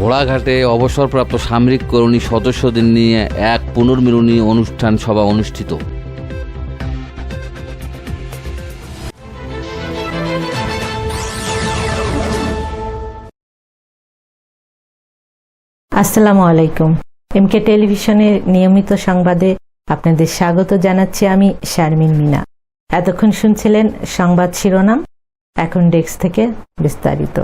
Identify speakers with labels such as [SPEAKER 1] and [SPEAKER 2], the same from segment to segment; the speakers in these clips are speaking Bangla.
[SPEAKER 1] ঘোড়াঘাটে অবসরপ্রাপ্ত সামরিক কর্মী সদস্যদের নিয়ে এক পুনর্মিলনী অনুষ্ঠান সভা অনুষ্ঠিত।
[SPEAKER 2] আসসালামু আলাইকুম। এমকে টেলিভিশনের নিয়মিত সংবাদে আপনাদের স্বাগত জানাচ্ছি আমি শারমিন মিনা। এতক্ষণ শুনছিলেন সংবাদ শিরোনাম, এখন ডেস্ক থেকে বিস্তারিত।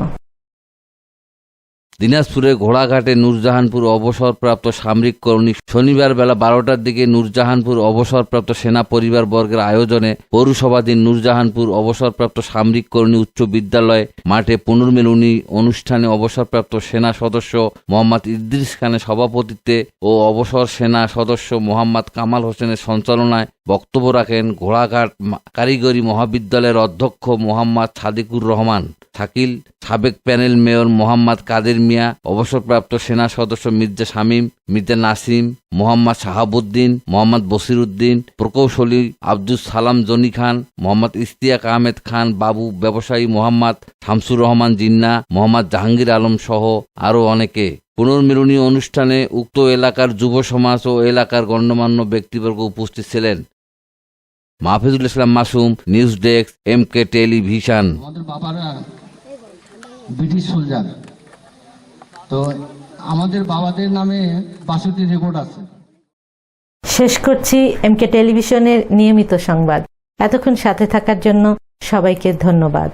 [SPEAKER 1] দিনাজপুরের ঘোড়াঘাটে নূরজাহানপুর অবসরপ্রাপ্ত সামরিক কর্মী শনিবার বেলা বারোটার দিকে নূরজাহানপুর অবসরপ্রাপ্ত সেনা পরিবার বর্গের আয়োজনে পৌরসভাধীন নূরজাহানপুর অবসরপ্রাপ্ত সামরিক কর্মী উচ্চ বিদ্যালয় মাঠে পুনর্মিলনী অনুষ্ঠানে অবসরপ্রাপ্ত সেনা সদস্য মোহাম্মদ ইদ্রিস খানের সভাপতিত্বে ও অবসর সেনা সদস্য মোহাম্মদ কামাল হোসেনের সঞ্চালনায় বক্তব্য রাখেন ঘোড়াঘাট কারিগরি মহাবিদ্যালয়ের অধ্যক্ষ মোহাম্মদ সাদিকুর রহমান। শাকিল সাবেক প্যানেল মেয়র মোহাম্মদ কাদের মিয়া, অবসরপ্রাপ্ত সেনা সদস্য মির্জা শামীম, মির্জা নাসিম, মোহাম্মদ শাহাবুদ্দিন, মোহাম্মদ বসিরুদ্দিন প্রকৌশলী আব্দুল সালাম জনি খান, মোহাম্মদ ইস্তিয়াক আহমেদ খান, বাবু ব্যবসায়ী মোহাম্মদ শামসুর রহমান জিন্না, মোহাম্মদ জাহাঙ্গীর আলম সহ আরও অনেকে। পুনর্মিলনী অনুষ্ঠানে উক্ত এলাকার যুব সমাজ ও এলাকার গণ্যমান্য ব্যক্তিবর্গ উপস্থিত ছিলেন। Mahfizul Islam Masum, news desk M K television
[SPEAKER 3] British soldier তো আমাদের বাবাদের নামে বাষট্টি রেকর্ড আছে।
[SPEAKER 2] শেষ করছি এমকে টেলিভিশনের নিয়মিত সংবাদ। এতক্ষণ সাথে থাকার জন্য সবাইকে ধন্যবাদ।